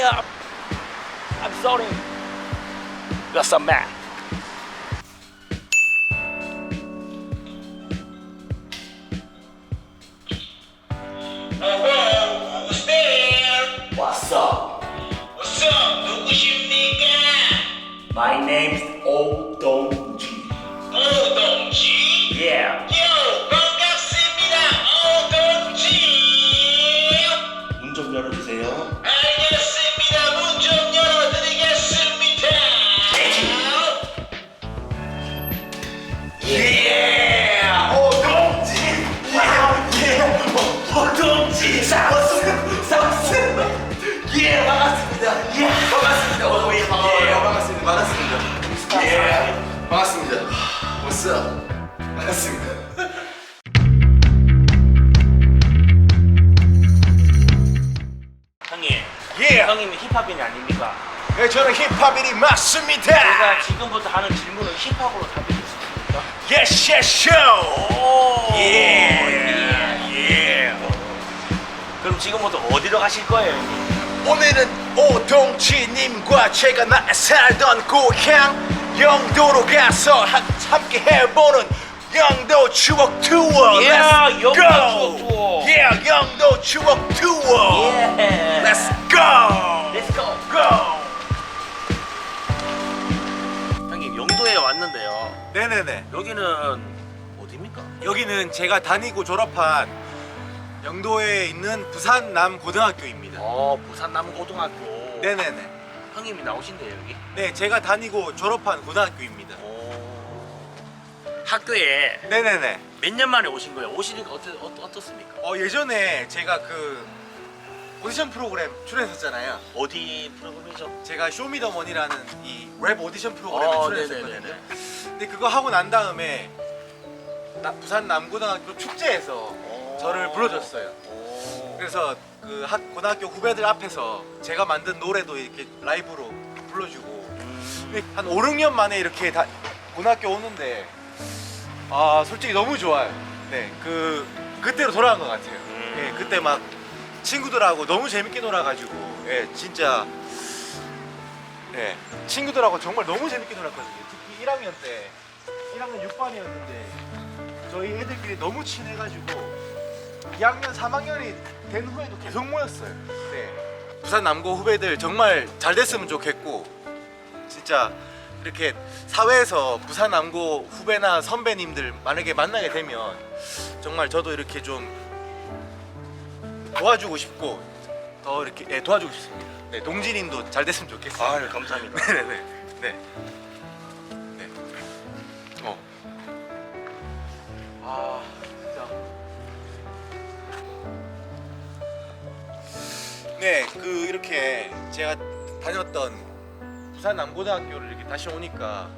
Yeah. I'm sorry. You're some man. Hello, who's there? What's up? What's up? 누구십니까? My name's 가실 거예요? 오늘은 오동치님과 제가 나 살던 고향 영도로 가서 하- 함께 해보는 영도 추억 투어. Yeah, Let's 영도 go. 추억 투어. Yeah, 영도 추억 투어. Yeah. Let's go. Let's go. go. 형님 영도에 왔는데요. 네네네. 여기는 어디입니까? 여기는 제가 다니고 졸업한 영도에 있는 부산 남고등학교입니다. 어, 부산 남고등학교. 네네네. 형님이 나오신대요 여기. 네, 제가 다니고 졸업한 고등학교입니다. 오. 학교에 네네네. 몇 년 만에 오신 거예요? 오시니까 어떠, 어, 어떻습니까? 어 예전에 제가 그 오디션 프로그램 출연했었잖아요. 어디 프로그램이죠? 제가 쇼미더머니라는 이 랩 오디션 프로그램에 어, 출연했었거든요. 네네네네. 근데 그거 하고 난 다음에 나- 부산 남고등학교 축제에서 오. 저를 불러줬어요. 오. 그래서 그 학, 고등학교 후배들 앞에서 제가 만든 노래도 이렇게 라이브로 불러주고 음. 근데 한 5, 6년 만에 이렇게 다 고등학교 오는데 아 솔직히 너무 좋아요. 네, 그 그때로 돌아간 것 같아요. 음. 예, 그때 막 친구들하고 너무 재밌게 놀아가지고 예, 진짜 예, 친구들하고 정말 너무 재밌게 놀았거든요. 특히 1학년 때 1학년 6반이었는데 저희 애들끼리 너무 친해가지고 2학년 3학년이 된 후에도 계속 모였어요. 네. 부산 남고 후배들 정말 잘 됐으면 좋겠고 진짜 이렇게 사회에서 부산 남고 후배나 선배님들 만약에 만나게 되면 정말 저도 이렇게 좀 도와주고 싶고 더 이렇게 예, 도와주고 싶습니다. 네, 동진님도 잘 됐으면 좋겠어요. 아유 감사합니다. 네네네. 네. 네. 어. 아 네, 그 이렇게 제가 다녔던 부산 남고등학교를 이렇게 다시 오니까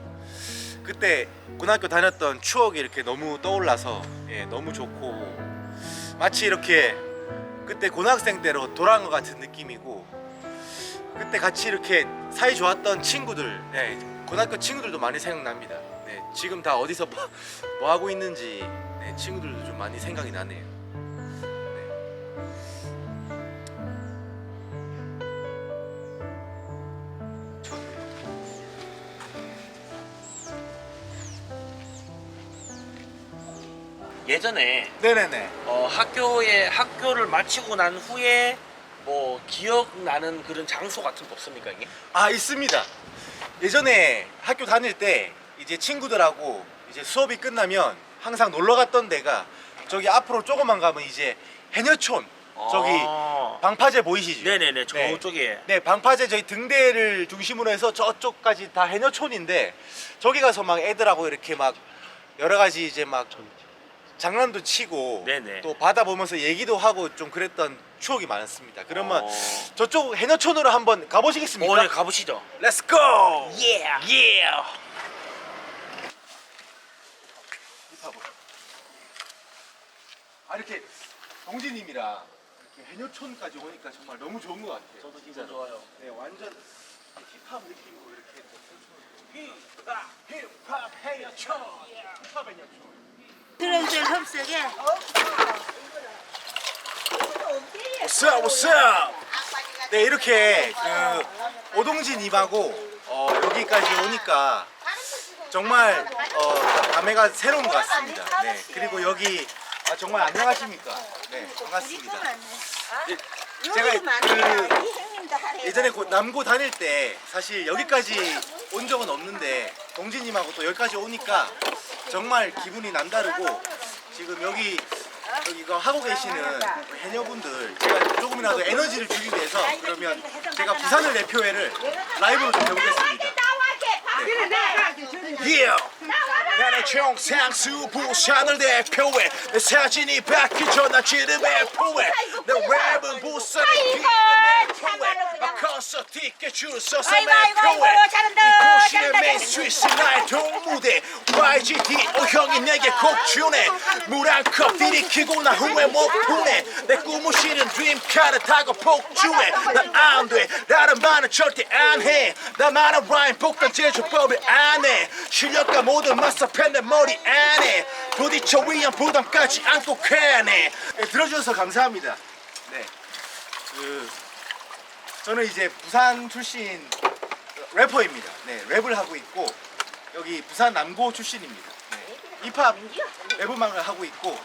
그때 고등학교 다녔던 추억이 이렇게 너무 떠올라서 예, 너무 좋고 마치 이렇게 그때 고등학생 때로 돌아간 것 같은 느낌이고 그때 같이 이렇게 사이 좋았던 친구들, 네, 고등학교 친구들도 많이 생각납니다. 네, 지금 다 어디서 뭐, 뭐 하고 있는지 네, 친구들도 좀 많이 생각이 나네요. 예전에 네네네. 어, 학교에 학교를 마치고 난 후에 뭐 기억나는 그런 장소 같은 거 없습니까 이게? 아 있습니다. 예전에 학교 다닐 때 이제 친구들하고 이제 수업이 끝나면 항상 놀러 갔던 데가 저기 앞으로 조금만 가면 이제 해녀촌 저기 아. 방파제 보이시죠? 네네네 네. 저쪽에 네, 방파제 저희 등대를 중심으로 해서 저쪽까지 다 해녀촌인데 저기 가서 막 애들하고 이렇게 막 여러 가지 이제 막 장난도 치고 네네. 또 바다 보면서 얘기도 하고 좀 그랬던 추억이 많습니다. 그러면 어. 저쪽 해녀촌으로 한번 가보시겠습니까? 어, 네 가보시죠. Let's go! Yeah, yeah. 아 이렇게 동진님이랑 이렇게 해녀촌까지 오니까 정말 너무 좋은 것 같아요. 저도 진짜 좋아요. 네, 완전 힙합 느낌으로 이렇게 힙합 힙합 해녀촌 힙합 해녀촌 드렁들 흡색에 What's up? What's up? 네 이렇게 그 오동진님하고 어, 여기까지 오니까 정말 어, 감회가 새로운 것 같습니다. 네 그리고 여기 아, 정말 안녕하십니까? 네 반갑습니다. 제가 그 예전에 고- 남고 다닐 때 사실 여기까지 온 적은 없는데 동진님하고 또 여기까지 오니까 정말 기분이 남다르고 지금 여기 여기 이거 하고 계시는 해녀분들 제가 조금이라도 에너지를 주기 위해서 그러면 제가 부산을 대표회를 라이브로 좀 해보겠습니다. Yeah. 나는 정상수 부산을 대표해 내 사진이 바뀌 전나 지름의 포해. 내 랩은 부산의 아 이고, 기름의 참말로 포해 그냥. 콘서트 티켓 줄 서서 아이고, 내 아이고, 아이고, 표해 잘한다, 이곳이 잘한다, 메인 잘한다. 스위스 나의 동무대. YGDO 형이 내게 곡 주네 물한컵 들이키고 나 후회 못 푸네 내 꿈을 실은 드림카를 타고 폭주해. 나 안돼. 다른 말은 절대 안해. 나만의 라인 폭탄 제조법을 안해. 실력과 모든 맞서편 내 머리 안에 부딪혀 위험 부담까지 안고 캐네. 네, 들어주셔서 감사합니다. 네. 그 저는 이제 부산 출신 래퍼입니다. 네, 랩을 하고 있고 여기 부산 남고 출신입니다. 네, 힙합 랩음악을 하고 있고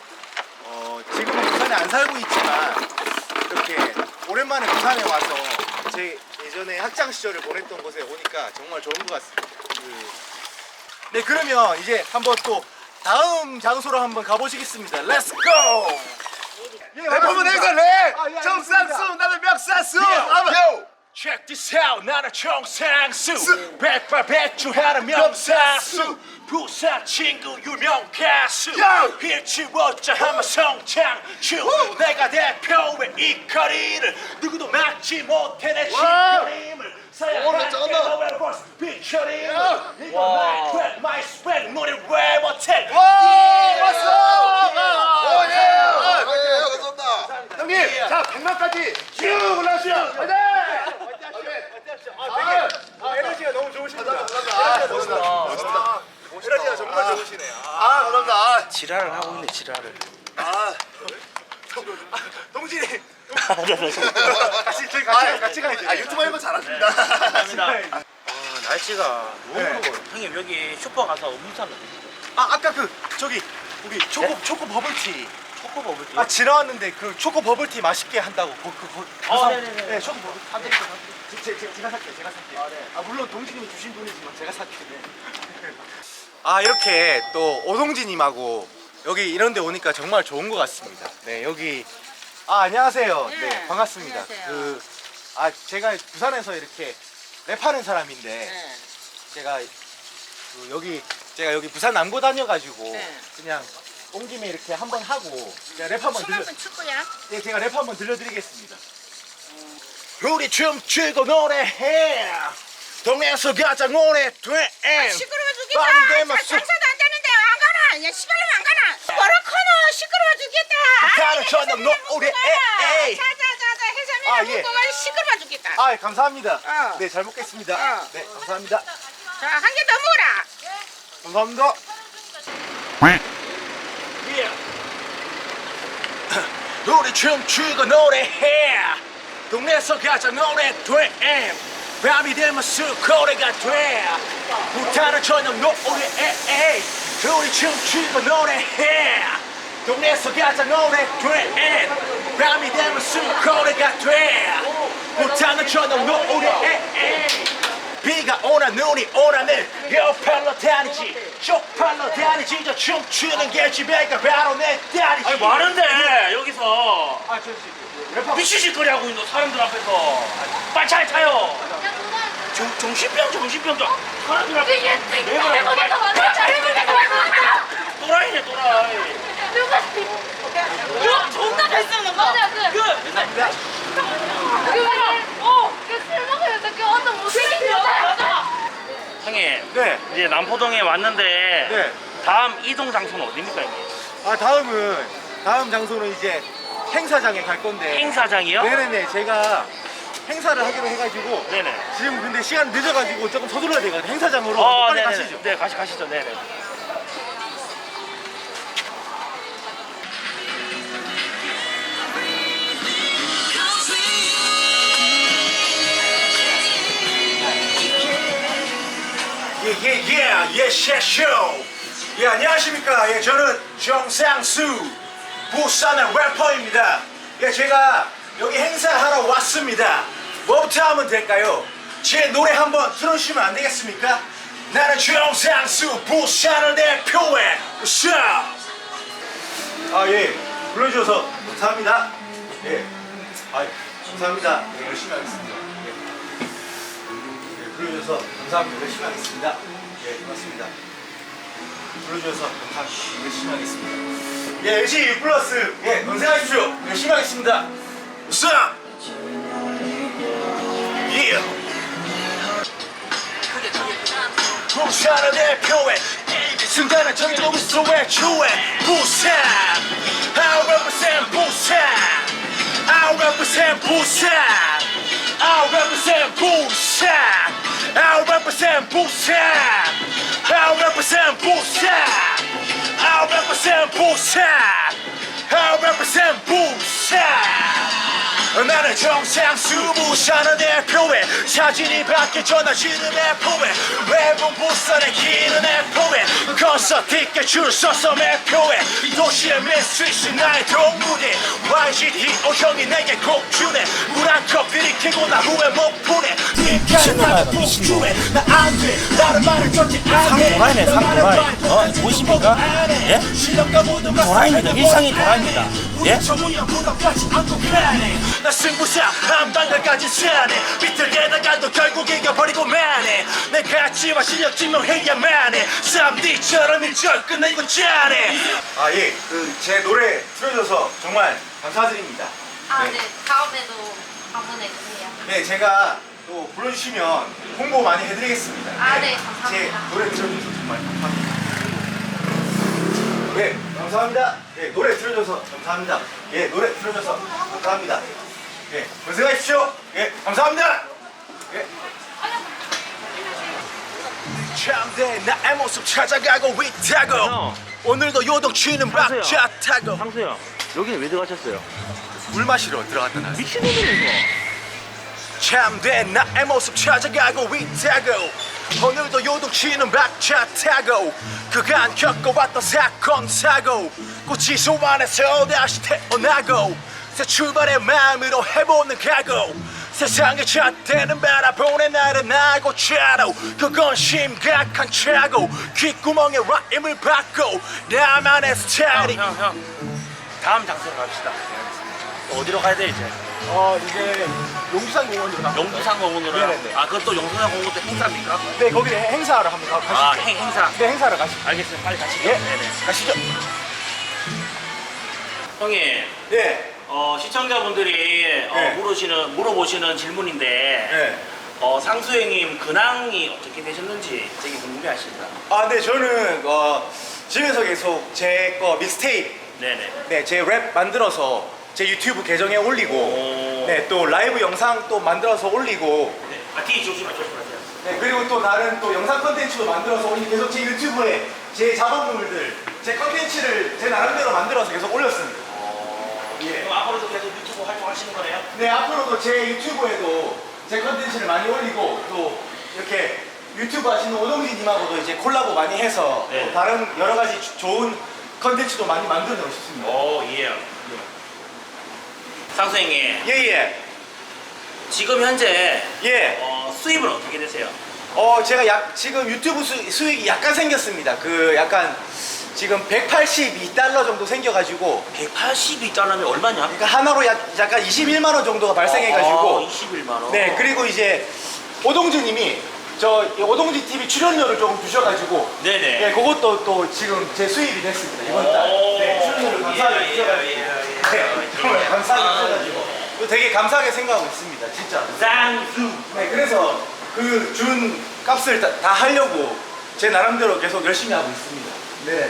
어, 지금은 부산에 안 살고 있지만 이렇게 오랜만에 부산에 와서 제 예전에 학창 시절을 보냈던 곳에 오니까 정말 좋은 것 같습니다. 그, 네, 그러면 이제 한번 또 다음 장소로 한번 가보시겠습니다. 렛츠 고! 래퍼면 내가 랩! 정산수 나는 멱사수! 요! Check this out 나는 정상수 백발백중 하는 명사수 부산 친구 유명 가수 요! 일치워자 하면 성창주 내가 대표의 이 거리를 누구도 막지 못해 내 시그림을 오늘 쩐다. 비처림을 야! 이거 마이 트랙 마이 스펙 노래 왜 못해 와! 왔어! 자, 100만까지 쭉 올라가시죠! 화이팅! 에너지가 너무 좋으십니다. 아, 멋있다. 멋있다. 아, 에너지가 정말 아, 좋으시네요. 아, 감사합니다. 지랄을 하고 있네 지랄을 아, 동진이. 같이, 저희 같이, 같이 가야지. 아, 유튜브 할거 잘하십니다. 감사합니다 아 날씨가 너무 네. 더워요 형님 여기 슈퍼 가서 음료수 한잔 아, 아까 그, 저기, 우리 초코, 초코 버블티. 초코 버블티. 아 지나왔는데 그 초코 버블티 맛있게 한다고 그, 그, 그, 아, 사- 네네네. 네 초코 버블티 사드릴게요 제, 제, 제, 제가 살게요 제가 살게요 아, 네. 아 물론 동진님이 주신 돈이지만 제가 살게요 아 이렇게 또 오동진님하고 여기 이런 데 오니까 정말 좋은 것 같습니다 네 여기 아 안녕하세요 네, 네, 반갑습니다 안녕하세요. 그 아 제가 부산에서 이렇게 랩하는 사람인데 네. 제가 그 여기 제가 여기 부산 남고 다녀가지고 네. 그냥 온 김에 이렇게 한번 하고 제가 랩 한번 들려 춤한번 축구야? 네, 제가 랩 한번 들려드리겠습니다. 우리 춤추고 노래해 동네에서 가장 오래돼 시끄러워 죽겠다. 되면 쑥- 장사도 안 되는데 안 가나? 야 시발로면 안 가나? 뭐라 커노? 시끄러워 죽겠다. 북한은 먹고 가라. 에이, 에이. 자자자자 해산물 아, 먹고 예. 가라. 시끄러워 죽겠다. 아 감사합니다 어. 네 잘 먹겠습니다 어. 네 감사합니다 자 한 개 더 먹어라. 감사합니다 우리 춤추고 노래해. 동네에서 가장 오래돼. 밤이 되면 수고래가 돼. 부탄은 저녁 노래해 우리 춤추고 노래해. 동네에서 가장 오래돼. 밤이 되면 수고래가 돼. 부탄은 저녁 노래해 비가 오나 눈이 오나는 옆팔로 다니지 쪽팔로 다니지 저 춤추는 게 집에가 바로 내 딸이지 아니 많은데 여기서 아, 저, 저, 래퍼 미치실 거리 하고 있는 사람들 앞에서 빨리 차 타요. 정, 정신병 정신병 자 사람들 앞에서 왜 그래? 또라이네 또라이. 야 존나 잘 쓰는 거. 맞아 그. 그 맨날 그 어. 그술 먹으면 어떻게 어떤 못생긴 여자. 형님 네. 이제 남포동에 왔는데 네. 다음 이동 장소는 어디입니까 형님? 아 다음은 다음 장소는 이제 행사장에 갈 건데 행사장이요? 네네네 제가 행사를 하기로 해가지고 네네. 지금 근데 시간 늦어가지고 조금 서둘러야 되거든요 행사장으로 어, 빨리 네네. 가시죠 네, 가시 가시죠. 네네. 예예예 예셰쇼. 예 안녕하십니까? 예 저는 정상수 부산의 래퍼입니다. 예 제가 여기 행사하러 왔습니다. 뭐부터 하면 될까요? 제 노래 한번 틀어주시면 안 되겠습니까? 나는 정상수 부산을 대표해. 우샤 아 예 불러주셔서 감사합니다. 예 아, 감사합니다. 예, 열심히 하겠습니다. 예. 예, 불러주셔서 감사합니다. 열심히 하겠습니다. 예, 고맙습니다. 불러주셔서 감사합니다. 열심히 하겠습니다. 예, LG U 플러스, 예, 건생하십시오. 열심히 하겠습니다. 우싸! 예! 부산을 대표해 순간을 정해놓고 있어 외초해 부산 I represent 부산 I represent 부산 I represent 부산 I represent 부산 I represent 부산 I represent 부산 I represent 부산 나는 정상 수 부산을 대표해 사진이 밖에 전화 지는 대표해 매번 부산에 기는 대표 해 콘서트 티켓 줄 서서 매표해 도시의 미스트리스 나의 동무대 YGT 오형이 내게 곡 주네 물 한 컵 들이키고 나 후에 못 푸네 미친 나가 복주해 나안돼 나는 말을 듣지 않네 상도라이네, 상 도라이. 어, 보이십니까? 예? 도라이입니다. 일상의 도라이입니다. 예? 나 승부사 한 방울까지 사네. 비틀대다가도 결국 이겨버리고 마네. 내 가치와 실력 증명해야만 해 3D처럼 일절 끝내고 짜네 아 예. 그 제 노래 틀어줘서 정말 감사드립니다. 아, 네. 다음에도 방문해 주세요. 네 제가 또 불러주시면 홍보 많이 해드리겠습니다. 아, 네, 감사합니다. 제 노래 틀어줘서 정말 감사합니다 네 감사합니다. 예 노래 틀어줘서 감사합니다. 예 노래 틀어줘서 감사합니다. 예 고생하십시오. 예 감사합니다. 예. 참된 나의 모습 찾아가고 있다고 형. 오늘도 요동치는 상수요. 박자 타고. 상수요. 여기는 왜 들어가셨어요? 물 마시러 들어갔다 나왔어요. 미친놈이네, 참된 나의 모습 찾아가고 있다고 오늘도 요동치는 박자 타고 그간 겪어왔던 사건 사고 꽃이 소환해서 다시 태어나고 새 출발의 마음으로 해보는 각오 세상의 잣대는 바라보는 나를 나고 차로 그건 심각한 차고 귓구멍에 라임을 받고 나만의 스타일이. 다음 장소로 갑시다. 어디로 가야 돼, 이제? 어 이제 용산 공원으로 가 영두산 공원으로. 네네네. 아, 그것도 영두산 공원 때 행사입니까? 네 거기 행사하러 한번 가- 가시죠 아, 행, 행사. 네 행사하러 가시죠 알겠어요. 빨리 가시죠. 예 네네. 가시죠 형님, 예 어, 시청자분들이 어, 네. 물으시는, 물어보시는 질문인데, 네. 어, 상수 형님 근황이 어떻게 되셨는지 되게 궁금해하십니다. 아, 네, 저는 어, 집에서 계속 제 거 믹스테이프, 네네. 네, 제 랩 만들어서 제 유튜브 계정에 올리고, 오. 네, 또 라이브 영상 또 만들어서 올리고, 네. 아, 뒤 조심하, 조심하세요. 네, 그리고 또 다른 또 영상 컨텐츠도 만들어서 올리고 계속 제 유튜브에 제 작업물들, 제 컨텐츠를 제 나름대로 만들어서 계속 올렸습니다. 예. 그럼 앞으로도 계속 유튜브 활동하시는 거네요? 네, 앞으로도 제 유튜브에도 제 컨텐츠를 많이 올리고 또 이렇게 유튜브 하시는 오동진님하고도 이제 콜라보 많이 해서 네. 또 다른 여러 가지 주- 좋은 컨텐츠도 많이 만들어 싶습니다. 오, 예. 상수 형님, 예, 예. 지금 현재 예. 어, 수입은 어떻게 되세요? 어, 제가 약, 지금 유튜브 수, 수익이 약간 생겼습니다. 그 약간 지금 182달러 정도 생겨가지고 182달러면 얼마냐? 그러니까 하나로 약, 약간 21만 원 정도가 발생해가지고 아, 21만 원. 네, 그리고 이제 오동진님이 저 오동진 TV 출연료를 조금 주셔가지고 네네. 네, 그것도 또 지금 제 수입이 됐습니다 이번 달. 오, 네, 출연료를 감사하게 예, 주셔가지고. 예, 예, 예, 네, 예. 정말 감사하게 아, 주셔가지고 또 되게 감사하게 생각하고 있습니다, 진짜. 상수. 네, 그래서 그 준 값을 다, 다 하려고 제 나름대로 계속 열심히 하고 있습니다. 네,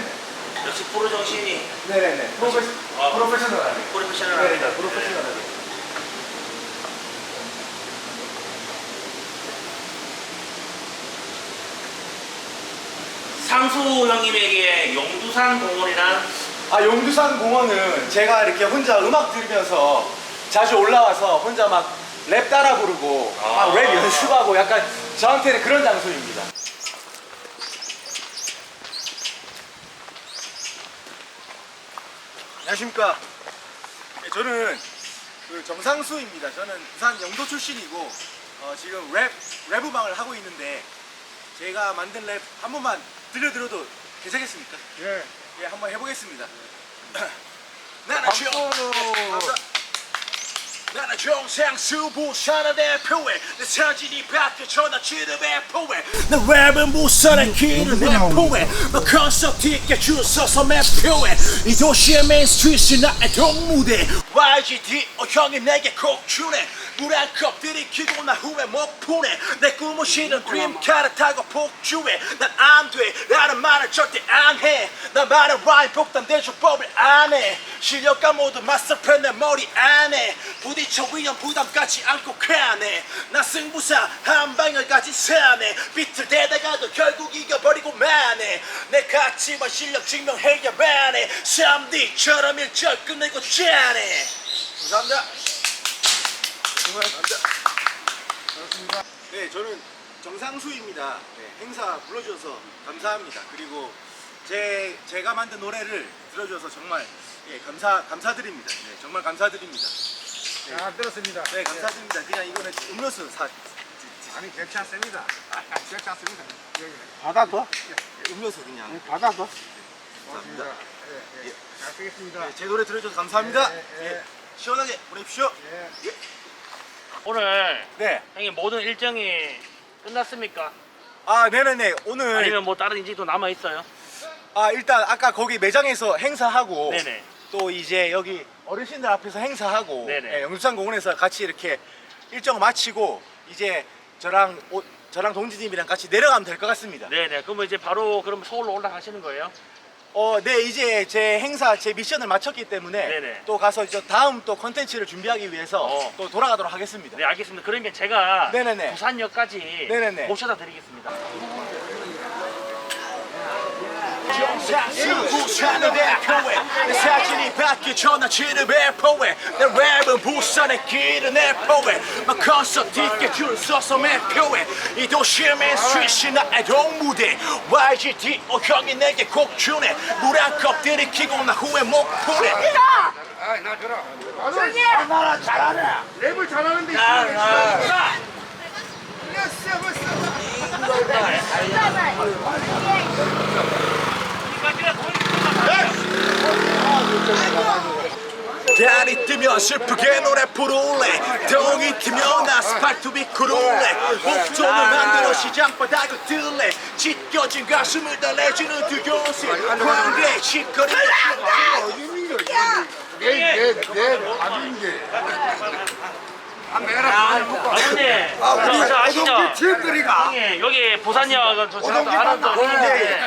역시 프로 정신이 네, 네, 네. 프로페, 아. 프로페셔널하게. 네, 프로페셔널합니다. 네, 프로페셔널하게. 상수 형님에게 용두산 공원이란 아 용두산 공원은 제가 이렇게 혼자 음악 들으면서 자주 올라와서 혼자 막 랩 따라 부르고 아. 막 랩 연습하고 약간 저한테는 그런 장소입니다. 안녕하십니까. 네, 저는 그 정상수입니다. 저는 부산 영도 출신이고 어, 지금 랩 랩 음악을 하고 있는데 제가 만든 랩 한 번만 들려드려도 괜찮겠습니까? 예. 예, 한번 해보겠습니다. 나는 정, 감사- 나는 정상수 부산의 대표에 내 사진이 바뀌어 나 지름 배포에 내 랩은 부산의 길을 내포에 너 콘서트 있게 줄 서서 매표에. 이 도시의 메인스트리트 나의 동무대. YGD 어 형이 내게 콕 주네. 물한 컵 들이키고 나 후에 못 푸네. 내 꿈을 실은 드림카를 타고 폭주해. 난 안돼. 라는 말을 절대 안해난 말은 라인 폭탄 대조법을 안해. 실력과 모두 맞서편 내 머리 안에 부딪혀 위험 부담 갖지 않고 가네 나 승부사 한 방을 가진 사내 비틀 대다가도 결국 이겨버리고 마네 내 가치와 실력 증명해야 마네 3D처럼 일절 끝내고 짜네 감사합니다 네, 저는 정상수입니다. 네, 행사 불러주셔서 감사합니다. 그리고 제 제가 만든 노래를 들어주셔서 정말 예, 감사 감사드립니다. 네, 정말 감사드립니다. 잘 들었습니다. 네, 감사드립니다. 그냥 이거는 음료수 사 아니 괜찮습니다. 괜찮습니다. 여기 받아도 음료수 그냥 받아도. 감사합니다. 예, 예. 잘 쓰겠습니다. 네, 제 노래 들어주셔서 감사합니다. 예, 예, 예, 시원하게 보내십시오. 예. 오늘 네, 형님 모든 일정이 끝났습니까? 아, 네네네. 오늘 아니면 뭐 다른 일정도 남아 있어요? 아 일단 아까 거기 매장에서 행사하고 네네. 또 이제 여기 어르신들 앞에서 행사하고 네네. 예, 영수산공원에서 같이 이렇게 일정 마치고 이제 저랑 오- 저랑 동지님이랑 같이 내려가면 될 것 같습니다. 네네. 그러면 이제 바로 그럼 서울로 올라가시는 거예요? 어, 네 이제 제 행사 제 미션을 마쳤기 때문에 네네. 또 가서 이제 다음 또 컨텐츠를 준비하기 위해서 어. 또 돌아가도록 하겠습니다. 네 알겠습니다. 그러면 제가 네네네. 부산역까지 네네네. 모셔다 드리겠습니다. 부산의 대표에 내 사진이 바뀌어 전화 지를 배포에 내 랩은 부산의 길을 내포에 막 콘서트 있게 줄 서서 매표에 이 도시의 메인스트리트 나의 동무대. YGD 어 형이 내게 곡 주네. 물 한 컵 들이키고 나 후에 못 푸네 아이 나 줘라. 아, 나라 잘하네. 랩을 잘하는데. 달이 뜨면 슬프게 노래 부를래 동이 트면 아스팔트 미끄러울래 목돈을 만들어 시장 바닥을 뜰래 찢겨진 가슴을 달래주는 두 요새 광대 시커리가 내내내 밥인데. 아 아버님, 저, 저 아시죠? 팀들이가. 형님 여기 부산역 저 지나도 아는 저 형인데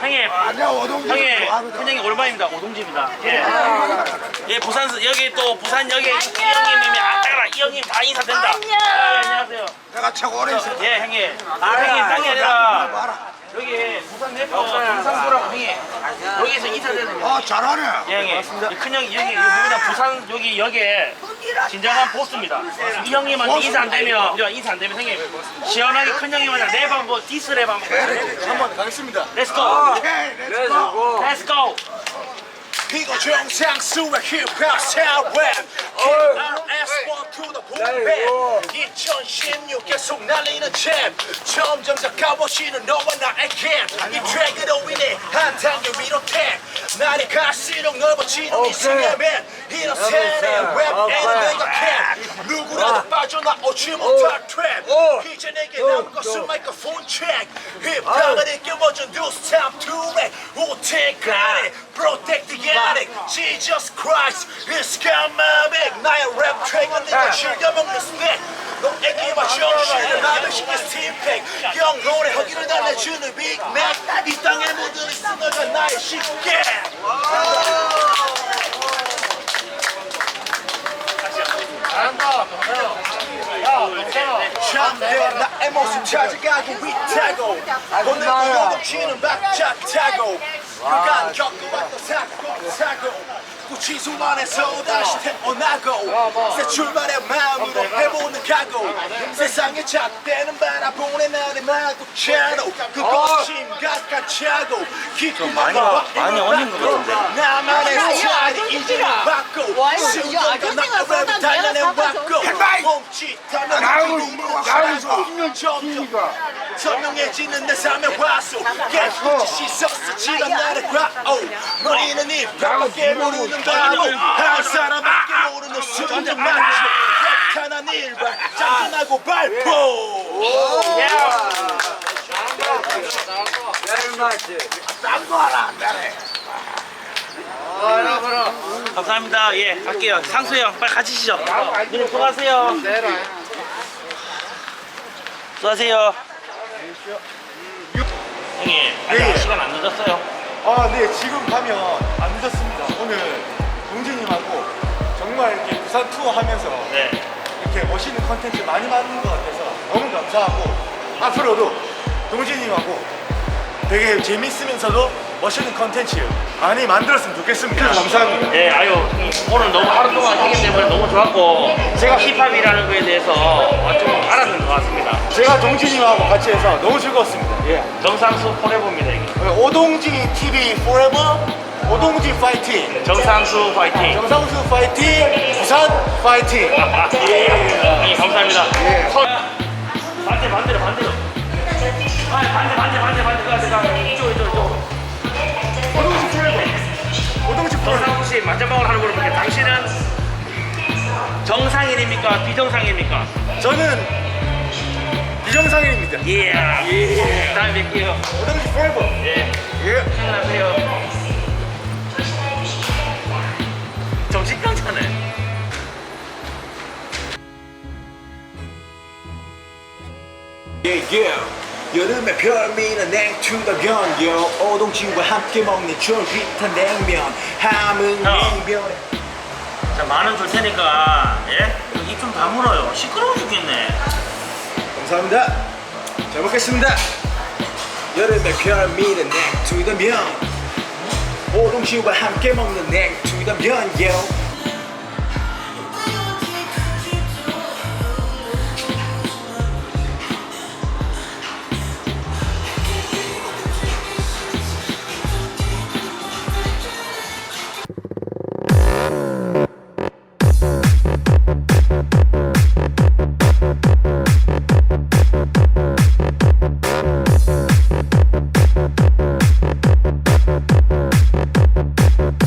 형님 아니야 오동지. 형님 큰형이 오랜만입니다 오동지입니다 예. 예 부산 여기 또 부산역에 이 형님이 아 따라 이 형님 다 인사된다 안녕. 아, 안녕하세요 내가 최고 오래 있어. 예 형님 형님 땅이 아니라 여기 부산 대표 정상수라고 형님 여기서 아 잘하네. 예, 형님. 이 큰형, 이 형님, 여기다 부산, 여기, 여기에 진정한 보스입니다. 이 형님한테 인사 안 되면, 이제 인사 안 되면 형님, 시원하게 큰 형님한테 랩 한번, 디스 랩 한번. 한번 가겠습니다 Let's go! 오케이. 렛츠고. Let's go! 이거 정상수의 힙합 사랩 KRS1 the boom bap 2016 계속 날리는 잼. 점점 가까워지는 너와 나의 캠이 트랙으로 인해 한 단계 위로 탭 날이 갈수록 넓어지는 이. 승리맨. 이런 세례 랩 애는 내가 캡 누구라도 빠져나오지 못할 트랩 이제 내게 남은 것은 마이크폰 체크 힙합을 일깨워준 뉴스 타임 투레 우테가리 Protect the addict Jesus Christ 나의 랩 트랙 은 내가 즐겨 먹는 스펙 너에게만 정신을 마비시킨 스팀팩. 영혼의 허기를 달래주는 빅맥 이 땅에 모든 있으너가 나의 식객. 참내 나의 모습 찾아가고 위타고. 오늘 고독치는 박자 타고. 그간 겪어왔던 사고 사고 꽃이 수만에서 다시 태어나고 새 출발의 마음으로 해보는 각오. 세상에 작대는 바라보는 날의 마구차로 그것 심각한 차고 기쁨 많이 얹은 것 같은데. 나만의 스타일이 아저씨가 나의 쏟아 랩을 단련해왔고 내가 멈칫하면 살고 십년 점점 키니까. 선명해지는 내 삶의 화수. 깨끗이 씻었어 지난 날의 과오 머리는 입밖에 모르는 바보 한 사람밖에 모르는 수준적 맞춤 역한한 일발 짠짠하고 발포. 감사합니다. 예, 갈게요. 상수 형, 빨리 가시죠. 누님 수고하세요. 수고하세요. 형님, 아직 네. 시간 안 늦었어요. 아, 네, 지금 가면 안 늦었습니다. 오늘 동진님하고 정말 이렇게 부산 투어 하면서 네. 이렇게 멋있는 컨텐츠 많이 만든 것 같아서 너무 감사하고 앞으로도 동진님하고 되게 재밌으면서도 멋있는 컨텐츠 많이 만들었으면 좋겠습니다. 감사합니다. 네, 아유, 오늘 너무 하루 동안 하기 때문에 너무 좋았고, 제가 힙합이라는 거에 대해서 좀 알았는 것 같습니다. 제가 동진님하고 같이 해서 너무 즐거웠습니다. 예. 정상수 포레버입니다, 이게. 오동지 TV forever, 오동지 파이팅, 정상수 파이팅. 정상수 파이팅, 부산 파이팅. 예. 네, 감사합니다. 손. 반대, 반대로, 반대로. 아, 반대, 반대, 반대, 반대. 가, 가, 이쪽, 이쪽, 이쪽. 오동지 forever, 오동지 forever. 정상수 씨 맞장방을 하는 걸로 볼게요. 당신은 정상인입니까? 비정상입니까? 저는 비정상인입니다. 예. 예. 다음에 뵐게요. 오동지 forever. 예. 예. 퇴근하세요. 정신병자네. yeah, yeah. 여름의 별미는 냉투더 견겨 오동친과 함께 먹는 쫄깃한 냉면 함은 형. 이별에 자, 만원 줄 테니까, 예? 입 좀 다물어요. 시끄러워 죽겠네. 감사합니다 잘 먹겠습니다 여름의 별미는 냉투더 면 오동친과 함께 먹는 냉투더 면 yeah.